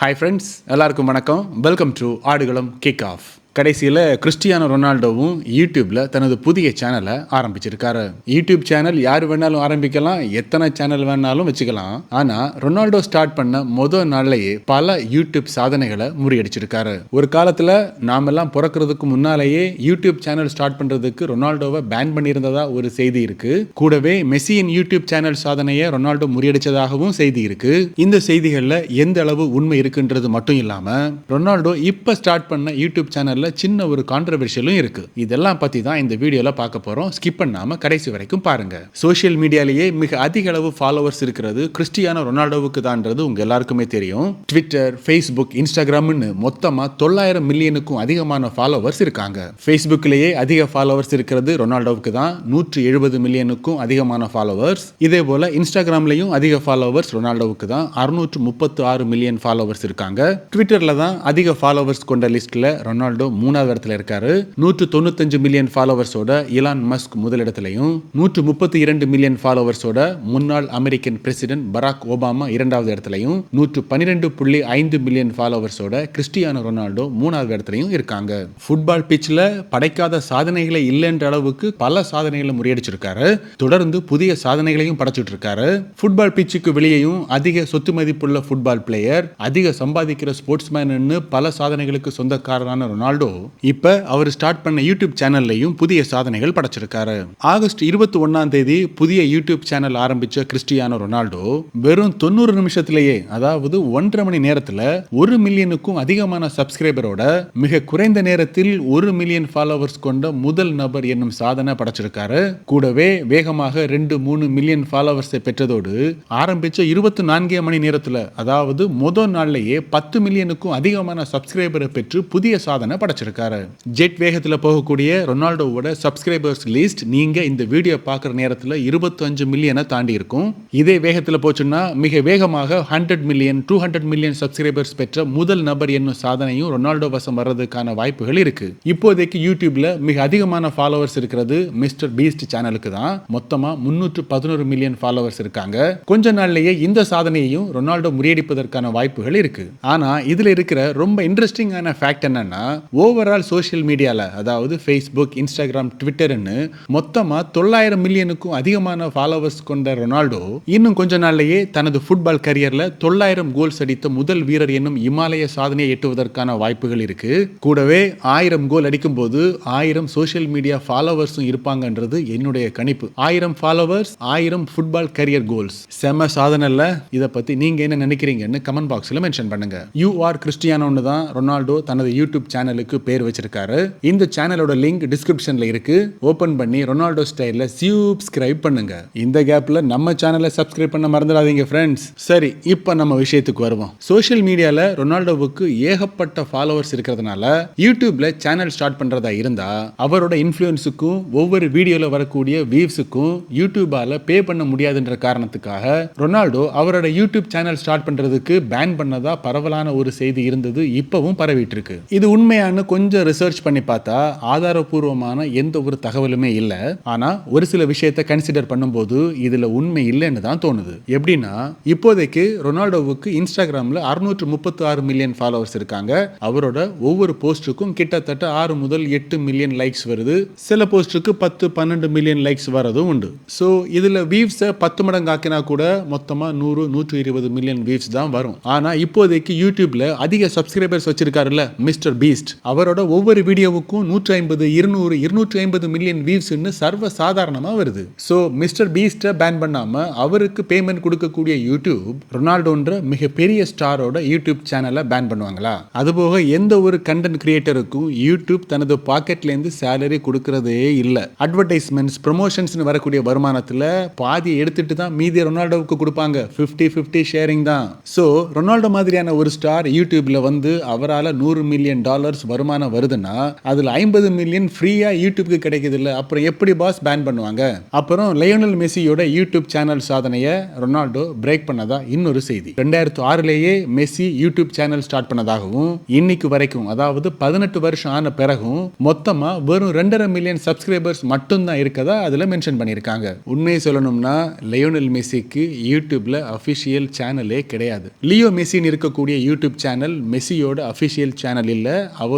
Hi friends எல்லாருக்கும் வணக்கம். Welcome to Aadukalam kick off கடைசியில் கிறிஸ்டியானோ ரொனால்டோவும் யூடியூப்பில் தனது புதிய சேனலை ஆரம்பிச்சிருக்காரு. யூடியூப் சேனல் யார் வேணாலும் ஆரம்பிக்கலாம் எத்தனை சேனல் வேணாலும் வச்சுக்கலாம். ஆனால் ரொனால்டோ ஸ்டார்ட் பண்ண முதல் நாள்லேயே பல யூடியூப் சாதனைகளை முறியடிச்சிருக்காரு. ஒரு காலத்தில் நாமெல்லாம் பிறக்கிறதுக்கு முன்னாலேயே யூடியூப் சேனல் ஸ்டார்ட் பண்ணுறதுக்கு ரொனால்டோவை பேன் பண்ணியிருந்ததா ஒரு செய்தி இருக்கு. கூடவே மெஸ்ஸியின் யூடியூப் சேனல் சாதனையை ரொனால்டோ முறியடிச்சதாகவும் செய்தி இருக்கு. இந்த செய்திகளில் எந்த அளவு உண்மை இருக்குன்றது மட்டும் இல்லாமல் ரொனால்டோ இப்போ ஸ்டார்ட் பண்ண யூடியூப் சேனலில் சின்ன ஒரு கான்ட்ரவர்ஷியலும் இருக்கு. இதெல்லாம் பத்தி தான் இந்த வீடியோல பார்க்க போறோம். ஸ்கிப் பண்ணாம கடைசி வரைக்கும் பாருங்க. சோஷியல் மீடியாலேயே மிக அதிக அளவு ஃபாலோவர்ஸ் இருக்கிறது கிறிஸ்டியானோ ரொனால்டோவுக்கு தான்ன்றது உங்க எல்லாருக்குமே தெரியும். ட்விட்டர் ஃபேஸ்புக் இன்ஸ்டாகிராம்னு மொத்தமா தொள்ளாயிரம் மில்லியனுக்கும் அதிகமான ஃபாலோவர்ஸ் இருக்காங்க. ஃபேஸ்புக்லேயே அதிக ஃபாலோவர்ஸ் இருக்கிறது ரொனால்டோவுக்கு தான். நூற்றி எழுபது மில்லியனுக்கும் அதிகமான ஃபாலோவர்ஸ் இதே போல இன்ஸ்டாகிராம்லேயும் அதிக ஃபாலோவர்ஸ் ரொனால்டோவுக்கு தான். அறுநூற்று முப்பத்து ஆறு மில்லியன் ஃபாலோவர்ஸ் இருக்காங்க. ட்விட்டரில் தான் அதிக ஃபாலோவர்ஸ் கொண்ட லிஸ்ட்டில் ரொனால்டோ மூணாவது இடத்துல இருக்காரு. நூற்று தொண்ணூத்தஞ்சு மில்லியன் ஃபாலோவர்ஸோட இலான் மஸ்க் முதலிடத்திலையும் நூற்று முப்பத்தி இரண்டு மில்லியன் ஃபாலோவர்ஸோட முன்னாள் அமெரிக்கன் பிரசிடென்ட் பராக் ஒபாமா இரண்டாவது இடத்துலையும் நூற்று பன்னிரெண்டு புள்ளி ஐந்து மில்லியன் ஃபாலோவர்ஸோட கிறிஸ்டியானோ ரொனால்டோ மூணாவது இடத்துலையும் இருக்காங்க. ஃபுட்பால் பிச்சில் படைக்காத சாதனைகளை இல்லைன்ற அளவுக்கு பல சாதனைகளை முறியடிச்சிருக்காரு. தொடர்ந்து புதிய சாதனைகளையும் படைச்சிட்டு இருக்காரு ஃபுட்பால் பிச்சுக்கு வெளியேயும் அதிக சொத்து மதிப்புள்ள ஃபுட்பால் பிளேயர் அதிக சம்பாதிக்கிற ஸ்போர்ட்ஸ்மேன்னு பல சாதனைகளுக்கு சொந்தக்காரரான ரொனால்டோ இப்போ அவர் ஸ்டார்ட் பண்ண யூடியூப் சேனல்லையும் புதிய சாதனைகள் படைச்சிருக்காரு. ஆகஸ்ட் இருபத்தி ஒன்னாம் தேதி புதிய யூடியூப் சேனல் ஆரம்பிச்ச கிறிஸ்டியானோ ரொனால்டோ வெறும் தொண்ணூறு நிமிஷத்திலேயே அதாவது ஒன்றரை மணி நேரத்தில் ஒரு மில்லியனுக்கும் அதிகமான சப்ஸ்கிரைபரோட மிக குறைந்த நேரத்தில் ஒரு மில்லியன் ஃபாலோவர்ஸ் கொண்ட முதல் நபர் என்னும் சாதனை படைச்சிருக்காரு. கூடவே வேகமாக ரெண்டு மூணு மில்லியன் ஃபாலோவர்ஸை பெற்றதோடு ஆரம்பிச்ச இருபத்தி நான்கே மணி நேரத்தில் அதாவது முதல் நாள்லயே பத்து மில்லியனுக்கும் அதிகமான சப்ஸ்கிரைபரை பெற்று புதிய சாதனை படைச்சிருக்காரு ஜெட் வேகத்தில் போகக்கூடிய ரொனால்டோவோட சப்ஸ்கிரைபர்ஸ் லிஸ்ட் நீங்கள் இந்த வீடியோ பார்க்குற நேரத்தில் இருபத்தஞ்சு மில்லியனை தாண்டி இருக்கும். இதே வேகத்தில் போச்சுன்னா மிக வேகமாக hundred million two hundred million subscribers பெற்ற முதல் நபர் என்னும் சாதனையும் ரொனால்டோ வசம் வர்றதுக்கான வாய்ப்புகள் இருக்கு. இப்போதைக்கு யூடியூப்ல மிக அதிகமான ஃபாலோவர்ஸ் இருக்கிறது மிஸ்டர் பீஸ்ட் சேனலுக்கு தான். மொத்தமாக முன்னூற்று பதினோரு மில்லியன் ஃபாலோவர்ஸ் இருக்காங்க. கொஞ்ச நாள்லயே இந்த சாதனையையும் ரொனால்டோ முறியடிப்பதற்கான வாய்ப்புகள் இருக்கு. ஆனால் இதில் இருக்கிற ரொம்ப இன்ட்ரெஸ்டிங்கான ஃபேக்ட் என்னன்னா ஓவரால் சோஷியல் மீடியாவில் அதாவது ஃபேஸ்புக் இன்ஸ்டாகிராம் ட்விட்டர்னு மொத்தமாக தொள்ளாயிரம் மில்லியனுக்கும் அதிகமான ஃபாலோவர்ஸ் கொண்ட ரொனால்டோ இன்னும் கொஞ்ச நாள்லேயே தனது ஃபுட்பால் கரியரில் தொள்ளாயிரம் கோல்ஸ் அடித்த முதல் வீரர் என்னும் இமாலய சாதனையை எட்டுவதற்கான வாய்ப்புகள் இருக்கு. கூடவே ஆயிரம் கோல் அடிக்கும் போது ஆயிரம் சோஷியல் மீடியா ஃபாலோவர்ஸும் இருப்பாங்கன்றது என்னுடைய கணிப்பு. ஆயிரம் ஃபாலோவர்ஸ் ஆயிரம் ஃபுட்பால் கரியர் கோல்ஸ் செம சாதனைல இதை பத்தி நீங்க என்ன நினைக்கிறீங்கன்னு கமெண்ட் பாக்ஸ்ல மென்ஷன் பண்ணுங்க. யூ ஆர் கிறிஸ்டியானோன்னு தான் ரொனால்டோ தனது யூடியூப் சேனலுக்கு பேர் வச்சிருக்காரு. இந்த சேனலோட லிங்க் டிஸ்கிரிப்ஷன்ல இருக்கு. ஓபன் பண்ணி ரொனால்டோ ஸ்டைல்ல சப்ஸ்கிரைப் பண்ணுங்க. இந்த கேப்ல நம்ம சேனலை சப்ஸ்கிரைப் பண்ண மறந்துடாதீங்க ஃப்ரெண்ட்ஸ் சரி இப்போ நம்ம விஷயத்துக்கு வருவோம். சோஷியல் மீடியால ரொனால்டோவுக்கு ஏகப்பட்ட ஃபாலோவர்ஸ் இருக்கிறதுனால யூடியூப்ல சேனல் ஸ்டார்ட் பண்றதா இருந்தா அவரோட இன்ஃப்ளூயன்ஸுக்கும் ஒவ்வொரு வீடியோல வரக்கூடிய வியூஸுக்கும் யூடியூபால பே பண்ண முடியாதுன்ற காரணத்துக்காக ரொனால்டோ அவரோட யூடியூப் சேனல் ஸ்டார்ட் பண்றதுக்கு பேன் பண்ணதா பரவலான ஒரு செய்தி இருந்தது இப்பவும் பரவிட்டு இருக்கு. இது உண்மையான கொஞ்சம் ரிசர்ச் பண்ணி பார்த்தா ஆதாரபூர்வமான எந்த ஒரு தகவலுமே இல்லை. ஆனால் ஒரு சில விஷயத்தை கன்சிடர் பண்ணும்போது இதில் உண்மை இல்லைன்னு தான் தோணுது. எப்படின்னா இப்போதைக்கு ரொனால்டோவுக்கு இன்ஸ்டாகிராம்ல அறுநூற்று முப்பத்தி ஆறு மில்லியன் ஃபாலோவர்ஸ் இருக்காங்க. அவரோட ஒவ்வொரு போஸ்ட்டுக்கும் கிட்டத்தட்ட ஆறு முதல் எட்டு மில்லியன் லைக்ஸ் வருது. சில போஸ்ட்டுக்கு பத்து பன்னெண்டு மில்லியன் லைக்ஸ் வரதும் உண்டு. ஸோ இதில் வீவ்ஸை பத்து மடங்கு ஆக்கினா கூட மொத்தமாக நூறு நூற்று இருபது மில்லியன் வீவ்ஸ் தான் வரும். ஆனால் இப்போதைக்கு யூடியூப்ல அதிக சப்ஸ்கிரைபர்ஸ் வச்சிருக்காருல்ல மிஸ்டர் பீஸ்ட் அவரோட ஒவ்வொரு வீடியோவுக்கும் நூற்றி ஐம்பது இருநூறு இருநூற்றி ஐம்பது மில்லியன் வியூஸ்னு சர்வ சாதாரணமாக வருது. ஸோ மிஸ்டர் பீஸ்ட்டை பேன் பண்ணாமல் அவருக்கு பேமெண்ட் கொடுக்கக்கூடிய யூடியூப் ரொனால்டோன்ற மிகப்பெரிய ஸ்டாரோட யூடியூப் சேனலை பேன் பண்ணுவாங்களா? அதுபோக எந்த ஒரு கண்டென்ட் கிரியேட்டருக்கும் யூடியூப் தனது பாக்கெட்லேருந்து சேலரி கொடுக்கறதே இல்லை. அட்வர்டைஸ்மெண்ட்ஸ் ப்ரொமோஷன்ஸ்னு வரக்கூடிய வருமானத்தில் பாதி எடுத்துட்டு தான் மீதி ரொனால்டோவுக்கு கொடுப்பாங்க. ஃபிஃப்டி ஃபிஃப்டி ஷேரிங் தான். ஸோ ரொனால்டோ மாதிரியான ஒரு ஸ்டார் யூடியூப்பில் வந்து அவரால் நூறு மில்லியன் டாலர்ஸ் வரும். வருமானம் வருதுன்னா அதுல ஐம்பது மில்லியன் ஃப்ரீயா யூடியூப்க்கு கிடைக்குது இல்லை? அப்புறம் எப்படி பாஸ் பேன் பண்ணுவாங்க? அப்புறம் லயோனல் மெஸ்ஸியோட யூடியூப் சேனல் சாதனையை ரொனால்டோ பிரேக் பண்ணதா இன்னொரு செய்தி. ரெண்டாயிரத்து ஆறுலேயே மெஸ்ஸி யூடியூப் சேனல் ஸ்டார்ட் பண்ணதாகவும் இன்னைக்கு வரைக்கும் அதாவது பதினெட்டு வருஷம் ஆன பிறகும் மொத்தமா வெறும் ரெண்டரை மில்லியன் சப்ஸ்கிரைபர்ஸ் மட்டும்தான் இருக்கதா அதுல மென்ஷன் பண்ணியிருக்காங்க. உண்மையை சொல்லணும்னா லயோனல் மெஸ்ஸிக்கு யூடியூப்ல அஃபிஷியல் சேனலே கிடையாது. லியோ மெஸ்ஸின்னு இருக்கக்கூடிய யூடியூப் சேனல் மெஸ்ஸியோட அஃபிஷியல் சேனல் இல்ல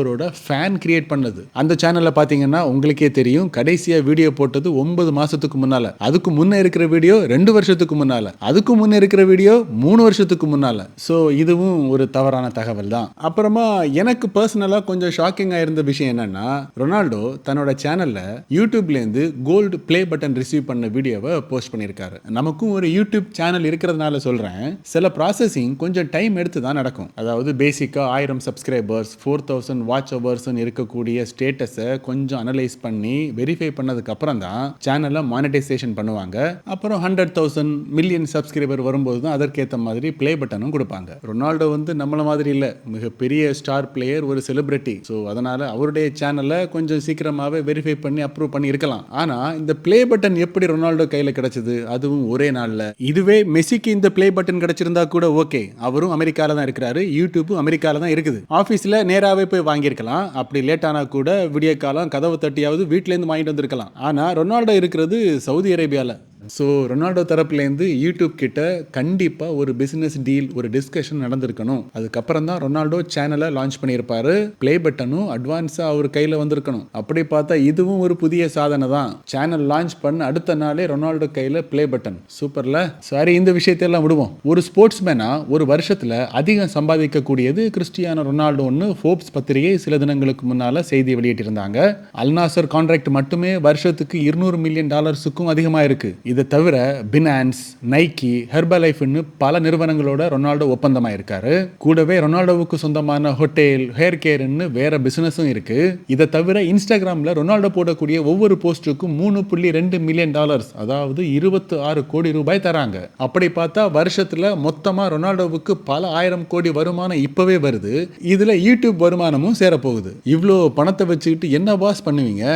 அவரோட ஃபேன் கிரியேட் பண்ணது. அந்த சேனல்ல பாத்தீங்கன்னா உங்களுக்கே தெரியும் கடைசியா வீடியோ போட்டது ஒன்பது மாசத்துக்கு முன்னால. அதுக்கு முன்ன இருக்கிற வீடியோ ரெண்டு வருஷத்துக்கு முன்னால. அதுக்கு முன்ன இருக்கிற வீடியோ மூணு வருஷத்துக்கு முன்னால. ஸோ இதுவும் ஒரு தவறான தகவல் தான். அப்புறமா எனக்கு பர்சனலாக கொஞ்சம் ஷாக்கிங்காக இருந்த விஷயம் என்னன்னா ரொனால்டோ தன்னோட சேனல்ல யூடியூப்லேருந்து கோல்டு ப்ளே பட்டன் ரிசீவ் பண்ண வீடியோவை போஸ்ட் பண்ணியிருக்காரு. நமக்கும் ஒரு யூடியூப் சேனல் இருக்கிறதுனால சொல்றேன். சில ப்ராசஸிங் கொஞ்சம் டைம் எடுத்து தான் நடக்கும். அதாவது பேசிக்காக ஆயிரம் சப்ஸ்கிரைபர்ஸ் ஃபோர் தௌசண்ட் வாட்ச் ஹவர்ஸ்னு இருக்கக்கூடிய ஸ்டேட்டஸை கொஞ்சம் அனலைஸ் பண்ணி வெரிஃபை பண்ணதுக்கப்புறம் தான் சேனலை மானிட்டைசேஷன் பண்ணுவாங்க. அப்புறம் ஹண்ட்ரட் தௌசண்ட் மில்லியன் சப்ஸ்கிரைபர் வரும்போது தான் அதற்கேற்ற மாதிரி ப்ளே பட்டனும் கொடுப்பாங்க. ரொனால்டோ வந்து நம்மள மாதிரி இல்லை. மிகப்பெரிய ஸ்டார் பிளேயர் ஒரு செலிபிரிட்டி ஸோ அதனால் அவருடைய சேனலை கொஞ்சம் சீக்கிரமாகவே வெரிஃபை பண்ணி அப்ரூவ் பண்ணி இருக்கலாம். ஆனால் இந்த ப்ளே பட்டன் எப்படி ரொனால்டோ கையில் கிடச்சிது அதுவும் ஒரே நாளில். இதுவே மெஸ்ஸிக்கு இந்த ப்ளே பட்டன் கிடச்சிருந்தா கூட ஓகே அவரும் அமெரிக்காவில் தான் இருக்கிறாரு யூடியூப்பும் அமெரிக்காவில் தான் இருக்குது. ஆஃபீஸில் நேராகவே போய் வாங்கியிருக்கலாம். அப்படி லேட் ஆனால் கூட விடிய காலம் கதவை தட்டியாவது வீட்டிலேருந்து வாங்கிட்டு வந்திருக்கலாம். ஆனால் ரொனால்டோ இருக்கிறது சவுதி அரேபியாவில் ஸோ ரொனால்டோ தரப்புலேருந்து யூடியூப் கிட்ட கண்டிப்பாக ஒரு பிஸ்னஸ் டீல் ஒரு டிஸ்கஷன் நடந்திருக்கணும். அதுக்கப்புறம் தான் ரொனால்டோ சேனலை லான்ச் பண்ணியிருப்பாரு. ப்ளே பட்டனும் அட்வான்ஸாக அவர் கையில் வந்திருக்கணும். அப்படி பார்த்தா இதுவும் ஒரு புதிய சாதனை தான். சேனல் லான்ச் பண்ண அடுத்த நாளே ரொனால்டோ கையில் ப்ளே பட்டன் சூப்பரில்? சாரி இந்த விஷயத்தையெல்லாம் விடுவோம். ஒரு ஸ்போர்ட்ஸ்மேனா ஒரு வருஷத்தில் அதிகம் சம்பாதிக்கக்கூடியது கிறிஸ்டியானோ ரொனால்டோன்னு ஃபோர்ப்ஸ் பத்திரிகை சில தினங்களுக்கு முன்னால் செய்தி வெளியிட்டிருந்தாங்க. அல்நாசர் கான்ட்ராக்ட் மட்டுமே வருஷத்துக்கு இருநூறு மில்லியன் டாலர்ஸுக்கும் அதிகமாக இருக்குது இதை தவிர பினான்ஸ் நைக்கி ஹெர்பல் லைஃப்னு பல நிறுவனங்களோட ரொனால்டோ ஒப்பந்தமாக இருக்காரு கூடவே ரொனால்டோவுக்கு சொந்தமான ஹோட்டல் ஹேர் கேர்னு வேற பிசினஸும் இருக்கு. இதை தவிர இன்ஸ்டாகிராமில் ரொனால்டோ போடக்கூடிய ஒவ்வொரு போஸ்ட்டுக்கும் மூணு புள்ளி ரெண்டு மில்லியன் டாலர்ஸ் அதாவது இருபத்தி ஆறு கோடி ரூபாய் தராங்க. அப்படி பார்த்தா வருஷத்தில் மொத்தமாக ரொனால்டோவுக்கு பல ஆயிரம் கோடி வருமானம் இப்பவே வருது. இதில் யூடியூப் வருமானமும் சேரப்போகுது. இவ்வளோ பணத்தை வச்சுக்கிட்டு என்ன பாஸ் பண்ணுவீங்க?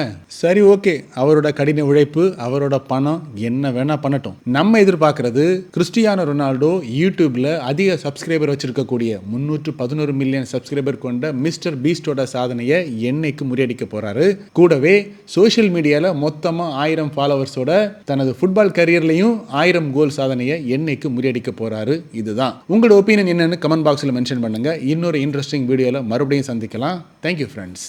சரி ஓகே அவரோட கடின உழைப்பு அவரோட பணம் என்ன வேணா பண்ணட்டும். நம்ம எதிர்பார்க்கறது கிறிஸ்டியானோ ரொனால்டோ யூடியூப்ல அதிக சப்ஸ்கிரைபர் வச்சிருக்கக்கூடிய முன்னூற்று பதினோரு மில்லியன் சப்ஸ்கிரைபர் கொண்ட மிஸ்டர் பீஸ்டோட சாதனையை என்னைக்கு முறியடிக்க போறாரு? கூடவே சோஷியல் மீடியாவில் மொத்தமாக ஆயிரம் ஃபாலோவர்ஸோட தனது ஃபுட்பால் கரியர்லையும் ஆயிரம் கோல் சாதனையை என்னைக்கு முறியடிக்க போறாரு? இதுதான். உங்களோட ஒப்பீனியன் என்னன்னு கமெண்ட் பாக்ஸில் மென்ஷன் பண்ணுங்க. இன்னொரு இன்ட்ரெஸ்டிங் வீடியோவில் மறுபடியும் சந்திக்கலாம். Thank you friends